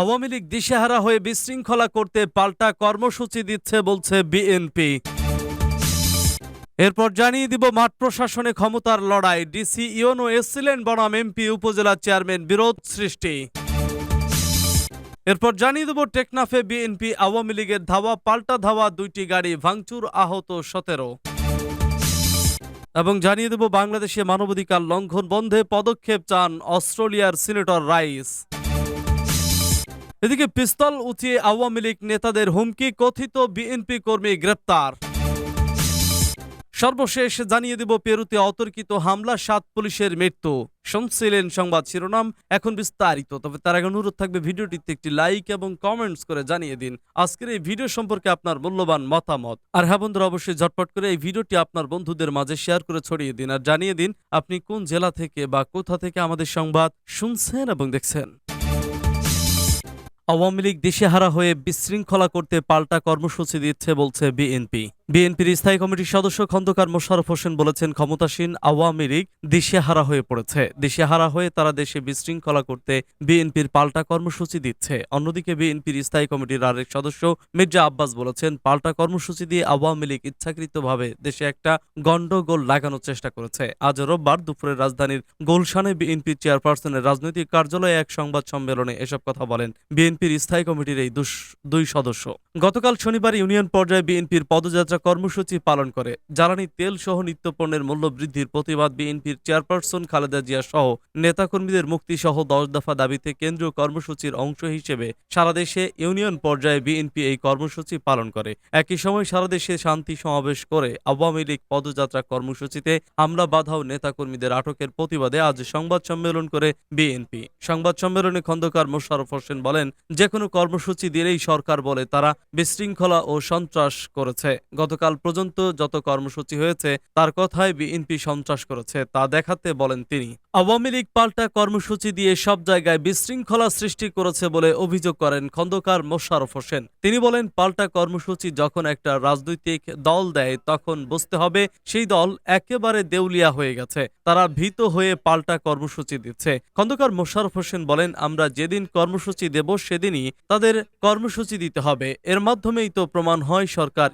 আওয়ামী লীগ দিশেহারা হয়ে বিশৃঙ্খলা করতে পাল্টা কর্মসূচি দিচ্ছে বলছে বিএনপি। এরপর জানিয়ে দিব মাঠ প্রশাসনে ক্ষমতার লড়াই। ডিসি ইওনো এসছিলেন বনাম এমপি, উপজেলা চেয়ারম্যান বিরোধ সৃষ্টি। এরপর জানিয়ে দেব টেকনাফে বিএনপি আওয়ামী লীগের ধাওয়া, পাল্টা ধাওয়া, দুইটি গাড়ি ভাঙচুর, আহত সতেরো। এবং জানিয়ে দেব বাংলাদেশে মানবাধিকার লঙ্ঘন বন্ধে পদক্ষেপ চান অস্ট্রেলিয়ার সিনেটর রাইস। এদিকে পিস্তল উঁচিয়ে আওয়ামী লীগ নেতাদের হুমকি, কথিত বিএনপি কর্মী গ্রেপ্তার। সর্বশেষ জানিয়ে দেব পেরুতে অতর্কিত হামলা, সাত পুলিশের মৃত্যু। শুনছিলেন সংবাদ শিরোনাম, এখন বিস্তারিত। তবে তার আগে অনুরোধ থাকবে ভিডিওটিতে একটি লাইক এবং কমেন্টস করে জানিয়ে দিন। আজকের এই ভিডিও সম্পর্কে আপনার মূল্যবান মতামত। আর হ্যাঁ বন্ধুরা, অবশ্যই ঝটপট করে এই ভিডিওটি আপনার বন্ধুদের মাঝে শেয়ার করে ছড়িয়ে দিন। আর জানিয়ে দিন, আপনি কোন জেলা থেকে বা কোথা থেকে আমাদের সংবাদ শুনছেন এবং দেখছেন। আওয়ামী লীগ দিশেহারা হয়ে বিশৃঙ্খলা করতে পাল্টা কর্মসূচি দিচ্ছে বলছে বিএনপি। বিএনপির স্থায়ী কমিটির সদস্য খন্দকার মোশারফ হোসেন বলেছেন, ক্ষমতাসীন আওয়ামী লীগ দিশেহারা হয়ে পড়েছে। দিশেহারা হয়ে তারা দেশে বিশৃঙ্খলা করতে বিএনপির পাল্টা কর্মসূচি দিচ্ছে। অন্যদিকে বিএনপির স্থায়ী কমিটির আরেক সদস্য মির্জা আব্বাস বলেছেন, পাল্টা কর্মসূচি দিয়ে আওয়ামী লীগ ইচ্ছাকৃতভাবে দেশে একটা গন্ডগোল লাগানোর চেষ্টা করেছে। আজ রোববার দুপুরে রাজধানীর গুলশানে বিএনপির চেয়ারপারসনের রাজনৈতিক কার্যালয়ে এক সংবাদ সম্মেলনে এসব কথা বলেন বিএনপির স্থায়ী কমিটির এই দুই সদস্য। গতকাল শনিবার ইউনিয়ন পর্যায়ে বিএনপির পদযাত্রা কর্মসূচি পালন করে। জ্বালানি, তেল সহ নিত্যপণ্যের মূল্য বৃদ্ধির প্রতিবাদ বিএনপির চেয়ারপারসন খালেদা জিয়া সহ নেতাকর্মীদের মুক্তি সহ দশ দফা দাবিতে কেন্দ্রীয় কর্মসূচির অংশ হিসেবে সারা দেশে ইউনিয়ন পর্যায়ে বিএনপি এই কর্মসূচি পালন করে। একই সময় সারা দেশে শান্তি সমাবেশ করে আওয়ামী লীগ পদযাত্রা কর্মসূচিতে হামলা, বাধা ও নেতাকর্মীদের আটকের প্রতিবাদে আজ সংবাদ সম্মেলন করে বিএনপি। সংবাদ সম্মেলনে খন্দকার মোশাররফ হোসেন বলেন যে কোনো কর্মসূচি দিলেই সরকার বলে তারা বিশৃঙ্খলা ও সন্ত্রাস করেছে। গতকাল পর্যন্ত যত কর্মসূচি হয়েছে, তার কথায় বিএনপি সন্ত্রাস করেছে, তা দেখাতে বলেন তিনি। আওয়ামী লীগ পাল্টা কর্মসূচি দিয়ে সব জায়গায় বিশৃঙ্খলা সৃষ্টি করেছে বলে অভিযোগ করেন খন্দকার মোশাররফ হোসেন। তিনি বলেন, পাল্টা কর্মসূচি যখন একটা রাজনৈতিক দল দেয়, তখন বুঝতে হবে সেই দল একেবারে দেউলিয়া হয়ে গেছে, তারা ভীত হয়ে পাল্টা কর্মসূচি দিচ্ছে। খন্দকার মোশাররফ হোসেন বলেন, আমরা যেদিন কর্মসূচি দেব, সেদিনই তাদের কর্মসূচি দিতে হবে। এর মাধ্যমেই তো প্রমাণ হয় সরকার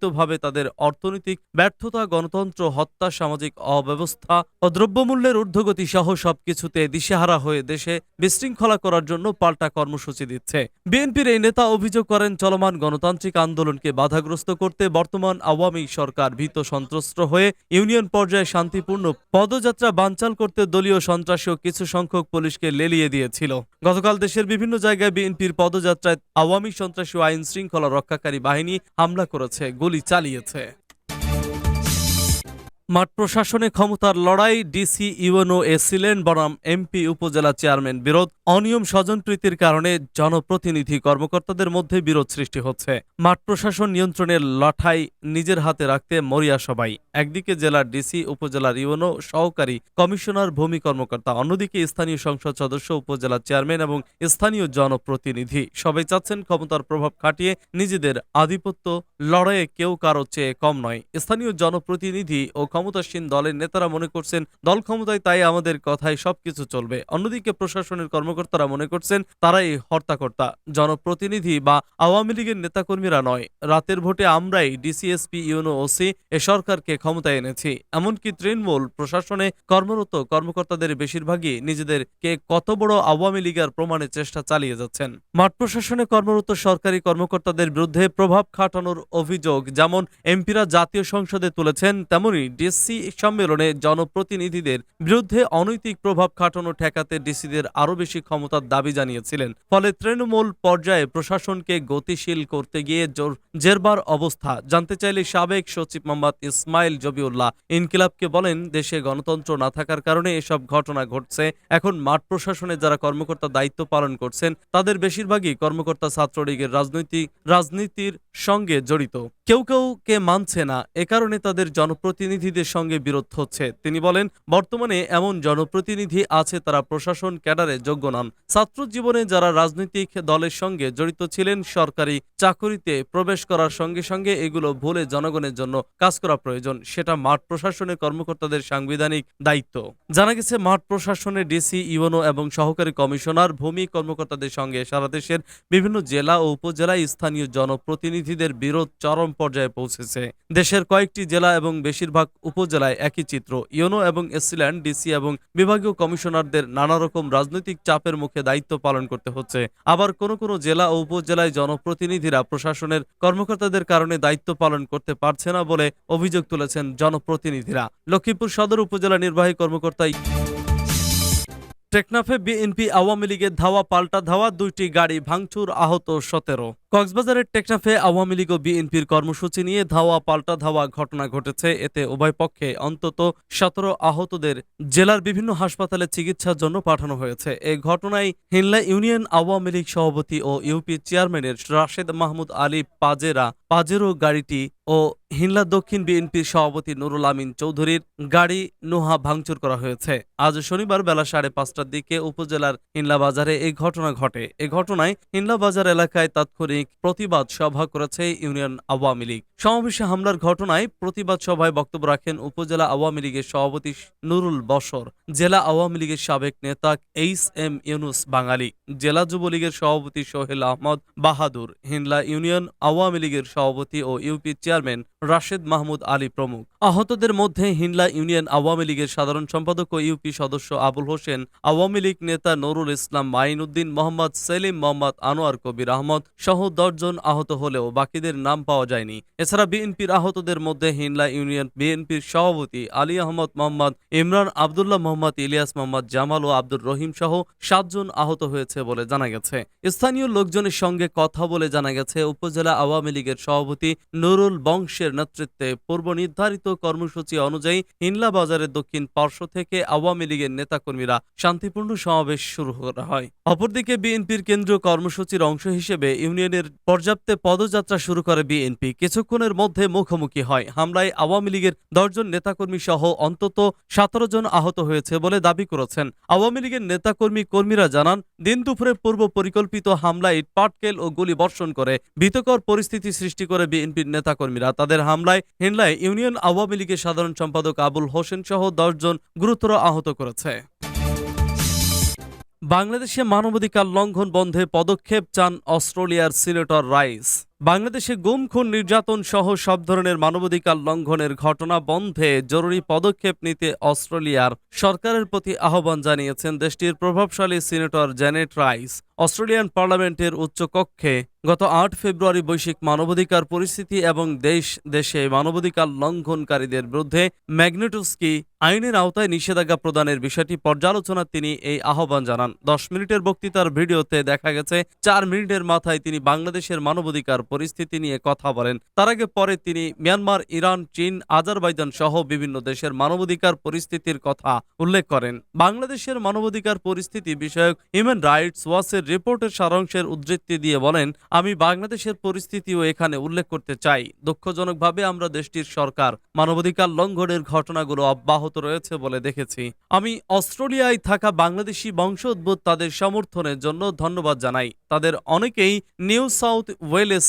ইচ্ছাকৃতভাবে তাদের অর্থনৈতিক ব্যর্থতা, গণতন্ত্র, হত্যা, সামাজিক অব্যবস্থা ও দ্রব্যমূল্যের ঊর্ধ্বগতি সহ সবকিছুতে দিশেহারা হয়ে দেশে বিশৃঙ্খলা করার জন্য পাল্টা কর্মসূচি দিচ্ছে। বিএনপির এই নেতা অভিযোগ করেন, চলমান গণতান্ত্রিক আন্দোলনকে বাধাগ্রস্ত করতে বর্তমান আওয়ামী সরকার ভীত সন্ত্রস্ত হয়ে ইউনিয়ন পর্যায়ে শান্তিপূর্ণ পদযাত্রা বানচাল করতে দলীয় সন্ত্রাসী ও কিছু সংখ্যক পুলিশকে লেলিয়ে দিয়েছিল। গতকাল দেশের বিভিন্ন জায়গায় বিএনপির পদযাত্রায় আওয়ামী সন্ত্রাসী ও আইন শৃঙ্খলা রক্ষাকারী বাহিনী হামলা করেছে। গুলি চালিয়েছে। মাঠ প্রশাসনে ক্ষমতার লড়াই, ডিসি ইউএনও এসিলেন বনাম এমপি উপজেলা চেয়ারম্যান বিরোধ। অনিয়ম স্বজনপ্রীতির কারণে জনপ্রতিনিধি কর্মকর্তাদের মধ্যে বিরোধ সৃষ্টি হচ্ছে। মাঠ প্রশাসন নিয়ন্ত্রণের লঠাই নিজের হাতে রাখতে মরিয়া সবাই। একদিকে জেলার ডিসি, উপজেলার ইউএনও সহকারী কমিশনার, ভূমি কর্মকর্তা, অন্যদিকে স্থানীয় সংসদ সদস্য, উপজেলা চেয়ারম্যান এবং স্থানীয় জনপ্রতিনিধি। সবাই চাচ্ছেন ক্ষমতার প্রভাব খাটিয়ে নিজেদের আধিপত্য লড়াইয়ে কেউ কারও চেয়ে কম নয়। স্থানীয় জনপ্রতিনিধি ও ক্ষমতাসীন দলের নেতারা মনে করছেন, দল ক্ষমতায় তাই আমাদের কথায় সবকিছু চলবে। অন্যদিকে প্রশাসনের কর্মকর্তারা মনে করছেন, তারাই হর্তাকর্তা, জনপ্রতিনিধি বা আওয়ামী লীগের নেতাকর্মীরা নয়। রাতের ভোটে আমরাই ডিসিএসপি, ইউনো ওসি, এ সরকারকে ক্ষমতায় এনেছি। এমনকি তৃণমূল প্রশাসনে কর্মরত কর্মকর্তাদের বেশিরভাগই নিজেদেরকে কত বড় আওয়ামী লীগের প্রমাণের চেষ্টা চালিয়ে যাচ্ছেন। মাঠ প্রশাসনে কর্মরত সরকারি কর্মকর্তাদের বিরুদ্ধে প্রভাব খাটানোর অভিযোগ যেমন এমপিরা জাতীয় সংসদে তুলেছেন, তেমনি ডিসি সম্মেলনে জনপ্রতিনিধিদের বিরুদ্ধে অনৈতিক প্রভাব খাটানো ঠেকাতে ডিসিদের আরও বেশি ক্ষমতার দাবি জানিয়েছিলেন। ফলে তৃণমূল পর্যায়ে প্রশাসনকে গতিশীল করতে গিয়ে জোর জেরবার অবস্থা। জানতে চাইলে সাবেক সচিব মোহাম্মদ ইসমাইল জবিউল্লাহ ইনকিলাবকে বলেন, দেশে গণতন্ত্র না থাকার কারণে এসব ঘটনা ঘটছে। এখন মাঠ প্রশাসনে যারা কর্মকর্তা দায়িত্ব পালন করছেন, তাদের বেশিরভাগই কর্মকর্তা ছাত্রলীগের রাজনৈতিক রাজনীতির সঙ্গে জড়িত। কেউ কেউ কে মানছে না, এ কারণে তাদের জনপ্রতিনিধিদের সঙ্গে বিরোধ হচ্ছে। তিনি বলেন, বর্তমানে এমন জনপ্রতিনিধি আছে তারা প্রশাসন ক্যাডারে যোগ্য নন। ছাত্র জীবনে যারা রাজনৈতিক দলের সঙ্গে জড়িত ছিলেন, সরকারি চাকরিতে প্রবেশ করার সঙ্গে সঙ্গে এগুলো ভুলে জনগণের জন্য কাজ করা প্রয়োজন। সেটা মাঠ প্রশাসনের কর্মকর্তাদের সাংবিধানিক দায়িত্ব। জানা গেছে, মাঠ প্রশাসনের ডিসি ইউনো এবং সহকারী কমিশনার ভূমি কর্মকর্তাদের সঙ্গে সারা দেশের বিভিন্ন জেলা ও উপজেলায় স্থানীয় জনপ্রতিনিধিদের বিরোধ চরম পর্যায়ে পৌঁছেছে। দেশের কয়েকটি জেলা এবং বেশিরভাগ উপজেলায় একই চিত্র। ইউনো এবং এসিল্যান্ড ডিসি এবং বিভাগীয় কমিশনারদের নানা রকম রাজনৈতিক চাপের মুখে দায়িত্ব পালন করতে হচ্ছে। আবার কোনো কোনো জেলা ও উপজেলায় জনপ্রতিনিধিরা প্রশাসনের কর্মকর্তাদের কারণে দায়িত্ব পালন করতে পারছে না বলে অভিযোগ তুলেছেন জনপ্রতিনিধিরা। লক্ষ্মীপুর সদর উপজেলা নির্বাহী কর্মকর্তাই টেকনাফে বিএনপি আওয়ামী লীগের ধাওয়া পাল্টা ধাওয়া, দুইটি গাড়ি ভাঙচুর, আহত সতেরো। কক্সবাজারের টেকনাফে আওয়ামী লীগ ও বিএনপির কর্মসূচি নিয়ে ধাওয়া পাল্টা ধাওয়া ঘটনা ঘটেছে। এতে উভয় পক্ষে অন্তত সতেরো আহতদের জেলার বিভিন্ন হাসপাতালে চিকিৎসার জন্য পাঠানো হয়েছে। এই ঘটনায় হিনলা ইউনিয়ন আওয়ামী লীগ সভাপতি ও ইউপি চেয়ারম্যানের রাশেদ মাহমুদ আলী পাজেরা পাজেরো গাড়িটি ও হিনলা দক্ষিণ বিএনপির সভাপতি নুরুল আমিন চৌধুরীর গাড়ি নোহা ভাঙচুর করা হয়েছে। আজ শনিবার বেলা সাড়ে পাঁচটার দিকে উপজেলার হিনলা বাজারে এই ঘটনা ঘটে। এ ঘটনায় হিনলা বাজার এলাকায় তাৎক্ষণিক প্রতিবাদ সভা করেছে ইউনিয়ন আওয়ামী লীগ। সমাবেশে হামলার ঘটনায় প্রতিবাদ সভায় বক্তব্য রাখেন উপজেলা আওয়ামী লীগের সভাপতি নুরুল বশর। জেলা আওয়ামী লীগের সাবেক নেতা এইচ এম ইউনুস বাঙালি, জেলা যুবলীগের সভাপতি সোহেল আহমদ বাহাদুর, হিনলা ইউনিয়ন আওয়ামী লীগের সভাপতি ও ইউপি চেয়ারম্যান রাশেদ মাহমুদ আলী প্রমুখ। আহতদের মধ্যে হিনলা ইউনিয়ন আওয়ামী লীগের সাধারণ সম্পাদক ও ইউপি সদস্য আবুল হোসেন, আওয়ামী লীগ নেতা নুরুল ইসলাম মাইনুদ্দিন মোহাম্মদ সেলিম মোহাম্মদ আনোয়ার কবির আহমদ সহ দশজন আহত হলেও বাকিদের নাম পাওয়া যায়নি। এছাড়া বিএনপির আহতদের মধ্যে হিনলা ইউনিয়ন বিএনপির সভাপতি আলী আহমদ মোহাম্মদ ইমরান আবদুল্লাহ মোহাম্মদ ইলিয়াস, মোহাম্মদ জামাল ও আব্দুর রহিম সহ সাতজন আহত হয়েছে বলে জানা গেছে। স্থানীয় লোকজনের সঙ্গে কথা বলে জানা গেছে, উপজেলা আওয়ামী লীগের সভাপতি নুরুল বংশের নেতৃত্বে পূর্ব নির্ধারিত কর্মসূচি অনুযায়ী হিনলা বাজারের দক্ষিণ পার্শ্ব থেকে আওয়ামী লীগের নেতাকর্মীরা শান্তিপূর্ণ সমাবেশ শুরু করা হয়। অপরদিকে বিএনপির কেন্দ্রীয় কর্মসূচির অংশ হিসেবে ইউনিয়নের পর্যাপ্তে পদযাত্রা শুরু করে বিএনপি। কিছুক্ষণের মধ্যে মুখোমুখি হয়। হামলায় আওয়ামী লীগের দশজন নেতাকর্মী সহ অন্তত সতেরো জন আহত হয়েছে। বলে দাবি করেছেন। আওয়ামী লীগের নেতাকর্মী কর্মীরা জানান, দিন দুপুরে পূর্ব পরিকল্পিত হামলায় পাটকেল ও গুলি বর্ষণ করে ভীতকর পরিস্থিতি সৃষ্টি করে বিএনপির নেতাকর্মীরা। তাদের হামলায় হিনলায় ইউনিয়ন আওয়ামী লীগের সাধারণ সম্পাদক আবুল হোসেন সহ দশজন গুরুতর আহত করেছে। বাংলাদেশে মানবাধিকার লঙ্ঘন বন্ধে পদক্ষেপ চান অস্ট্রেলিয়ার সিনেটর রাইস। বাংলাদেশে গুম খুন নির্যাতন সহ সব ধরনের মানবাধিকার লঙ্ঘনের ঘটনা বন্ধে জরুরি পদক্ষেপ নিতে অস্ট্রেলিয়ার সরকারের প্রতি আহ্বান জানিয়েছেন দেশটির প্রভাবশালী সিনেটর জ্যানেট রাইস। অস্ট্রেলিয়ান পার্লামেন্টের উচ্চকক্ষে গত আট ফেব্রুয়ারি বৈশ্বিক মানবাধিকার পরিস্থিতি এবং দেশ দেশে মানবাধিকার লঙ্ঘনকারীদের বিরুদ্ধে ম্যাগনেটোস্কি আইনের আওতায় নিষেধাজ্ঞা প্রদানের বিষয়টি পর্যালোচনা তিনি এই আহ্বান জানান। দশ মিনিটের বক্তৃতার ভিডিওতে দেখা গেছে, চার মিনিটের মাথায় তিনি বাংলাদেশের মানবাধিকার পরিস্থিতি নিয়ে কথা বলেন। তার আগে পরে তিনি মিয়ানমার, ইরান, চীন, আজারবাইজান সহ বিভিন্ন দেশের মানবাধিকার পরিস্থিতির কথা উল্লেখ করেন। বাংলাদেশের মানবাধিকার পরিস্থিতি বিষয়ক হিউম্যান রাইটস ওয়াচের রিপোর্টের সারাংশের উদ্ধৃতি দিয়ে বলেন, আমি বাংলাদেশের পরিস্থিতিও এখানে উল্লেখ করতে চাই। দুঃখজনকভাবে আমরা দেশটির সরকার, মানবাধিকার লঙ্ঘনের ঘটনাগুলো অব্যাহত রয়েছে বলে দেখেছি। আমি অস্ট্রেলিয়ায় থাকা বাংলাদেশি বংশোদ্ভূত তাদের সমর্থনের জন্য ধন্যবাদ জানাই। তাদের অনেকেই নিউ সাউথ ওয়েলেস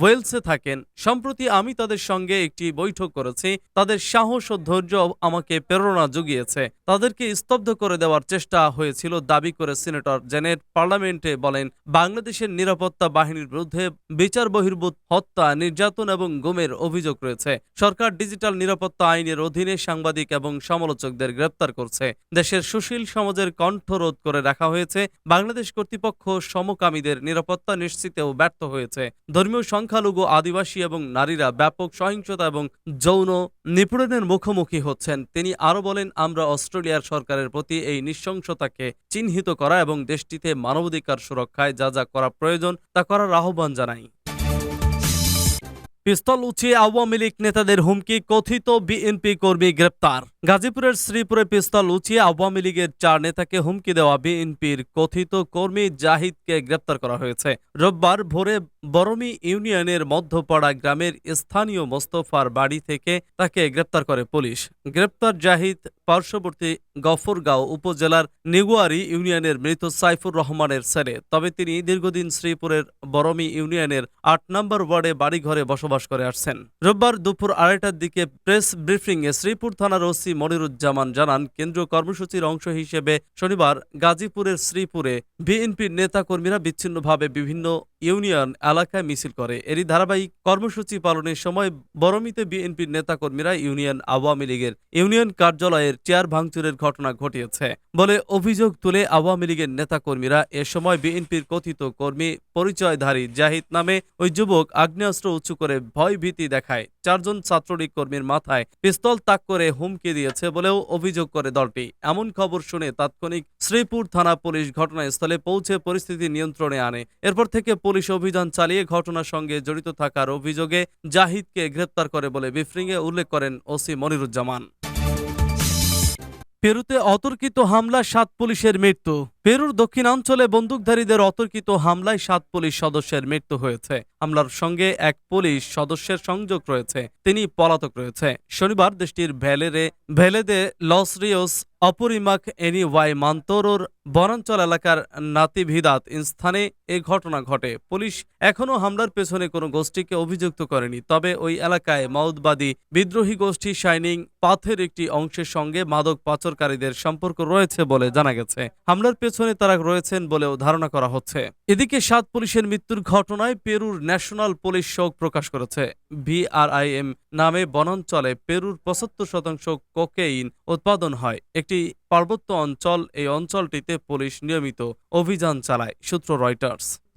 ওয়েলসে থাকেন। সম্প্রতি আমি তাদের সঙ্গে একটি বৈঠক করেছি। তাদের সাহস ও ধৈর্য আমাকে প্রেরণা জুগিয়েছে। তাদেরকে স্তব্ধ করে দেওয়ার চেষ্টা হয়েছিল, দাবি করে সিনেটর জেনেট পার্লামেন্টে বলেন, বাংলাদেশের নিরাপত্তা বাহিনীর বিরুদ্ধে বিচার বহির্ভূত, হত্যা, নির্যাতন এবং গুমের অভিযোগ রয়েছে। সরকার ডিজিটাল নিরাপত্তা আইনের অধীনে সাংবাদিক এবং সমালোচকদের গ্রেপ্তার করছে। দেশের সুশীল সমাজের কণ্ঠরোধ করে রাখা হয়েছে। বাংলাদেশ কর্তৃপক্ষ সমকামীদের নিরাপত্তা নিশ্চিতেও ব্যর্থ হয়েছে। ধর্মীয় সংখ্যালঘু, আদিবাসী এবং নারীরা ব্যাপক সহিংসতা এবং যৌন নিপীড়নের মুখোমুখি হচ্ছেন। তিনি আরও বলেন, আমরা অস্ট্রেলিয়ার সরকারের প্রতি এই নৃশংসতাকে চিহ্নিত করা এবং দেশটিতে মানবাধিকার সুরক্ষায় যা যা করা প্রয়োজন তা করার আহ্বান জানাই। পিস্তল উঁচিয়ে আওয়ামী লীগ নেতাদের হুমকি, কথিত বিএনপি কর্মী গ্রেপ্তার। গাজীপুরের শ্রীপুরে পিস্তল উঁচিয়ে আওয়ামী লীগের চার নেতাকে হুমকি দেওয়া বিএনপির কথিত কর্মী জাহিদকে গ্রেপ্তার করা হয়েছে। রোববার ভোরে বরমি ইউনিয়নের মধ্যপাড়া গ্রামের স্থানীয় মোস্তফার বাড়ি থেকে তাকে গ্রেপ্তার করে পুলিশ। গ্রেপ্তার জাহিদ পার্শ্ববর্তী গফরগাঁও উপজেলার নিগুয়ারি ইউনিয়নের মৃত সাইফুর রহমানের ছেলে। তবে তিনি দীর্ঘদিন শ্রীপুরের বরমি ইউনিয়নের আট নম্বর ওয়ার্ডে বাড়িঘরে বসবাস করে আসছেন। রোববার দুপুর আড়াইটার দিকে প্রেস ব্রিফিংয়ে শ্রীপুর থানার ওসি মনিরুজ্জামান জানান, কেন্দ্রীয় কর্মসূচির অংশ হিসেবে শনিবার গাজীপুরের শ্রীপুরে বিএনপির নেতাকর্মীরা বিচ্ছিন্নভাবে বিভিন্ন ইউনিয়ন এলাকায় মিছিল করে। এরই ধারাবাহিক কর্মসূচি পালনের সময় বরমিতে বিএনপির নেতাকর্মীরা ইউনিয়ন আওয়ামী লীগের ইউনিয়ন কার্যালয়ের চেয়ার ভাঙচুরের ঘটনা ঘটিয়েছে বলে অভিযোগ তুলে আওয়ামী লীগের নেতাকর্মীরা। এ সময় বিএনপির কথিত কর্মী পরিচয়ধারী জাহিদ নামে ওই যুবক আগ্নেয়াস্ত্র উঁচু করে ভয় ভীতি দেখায়। চারজন ছাত্রলীগ কর্মীর মাথায় পিস্তল তাক করে হুমকি দিয়েছে বলেও অভিযোগ করে দলটি। এমন খবর শুনে তাৎক্ষণিক শ্রীপুর থানা পুলিশ ঘটনাস্থলে পৌঁছে পরিস্থিতি নিয়ন্ত্রণে আনে। এরপর থেকে পুলিশ অভিযান চালিয়ে ঘটনার সঙ্গে জড়িত থাকার অভিযোগে জাহিদকে গ্রেপ্তার করে বলে বিফ্রিংয়ে উল্লেখ করেন ওসি মনিরুজ্জামান। পেরুতে অতর্কিত হামলায় সাত পুলিশের মৃত্যু। পেরুর দক্ষিণাঞ্চলে বন্দুকধারীদের অতর্কিত হামলায় সাত পুলিশ সদস্যের মৃত্যু হয়েছে। হামলার সঙ্গে এক পুলিশ সদস্যের সংযোগ রয়েছে। তিনি পলাতক রয়েছে। শনিবার দেশটির ভ্যালেরে ভ্যালেদে Los Rios Apurimac Ene Y মান্তোরোর বনাঞ্চল এলাকার নাতিভিদাত স্থানে এ ঘটনা ঘটে। পুলিশ এখনও হামলার পেছনে কোনো গোষ্ঠীকে অভিযুক্ত করেনি। তবে ওই এলাকায় মাউদবাদী বিদ্রোহী গোষ্ঠী শাইনিং পাথের একটি অংশের সঙ্গে মাদক পাচারকারীদের সম্পর্ক রয়েছে বলে জানা গেছে। হামলার পেছনে তারা রয়েছেন বলেও ধারণা করা হচ্ছে। এদিকে সাত পুলিশের মৃত্যুর ঘটনায় পেরুর ন্যাশনাল পুলিশ শোক প্রকাশ করেছে। ভিআরআইএম নামে বনাঞ্চলে পেরুর পঁচাত্তর শতাংশ কোকেইন উৎপাদন হয়। একটি পার্বত্য অঞ্চল, এই অঞ্চলটিতে পুলিশ নিয়মিত অভিযান চালায়, সূত্র রয়টার্স।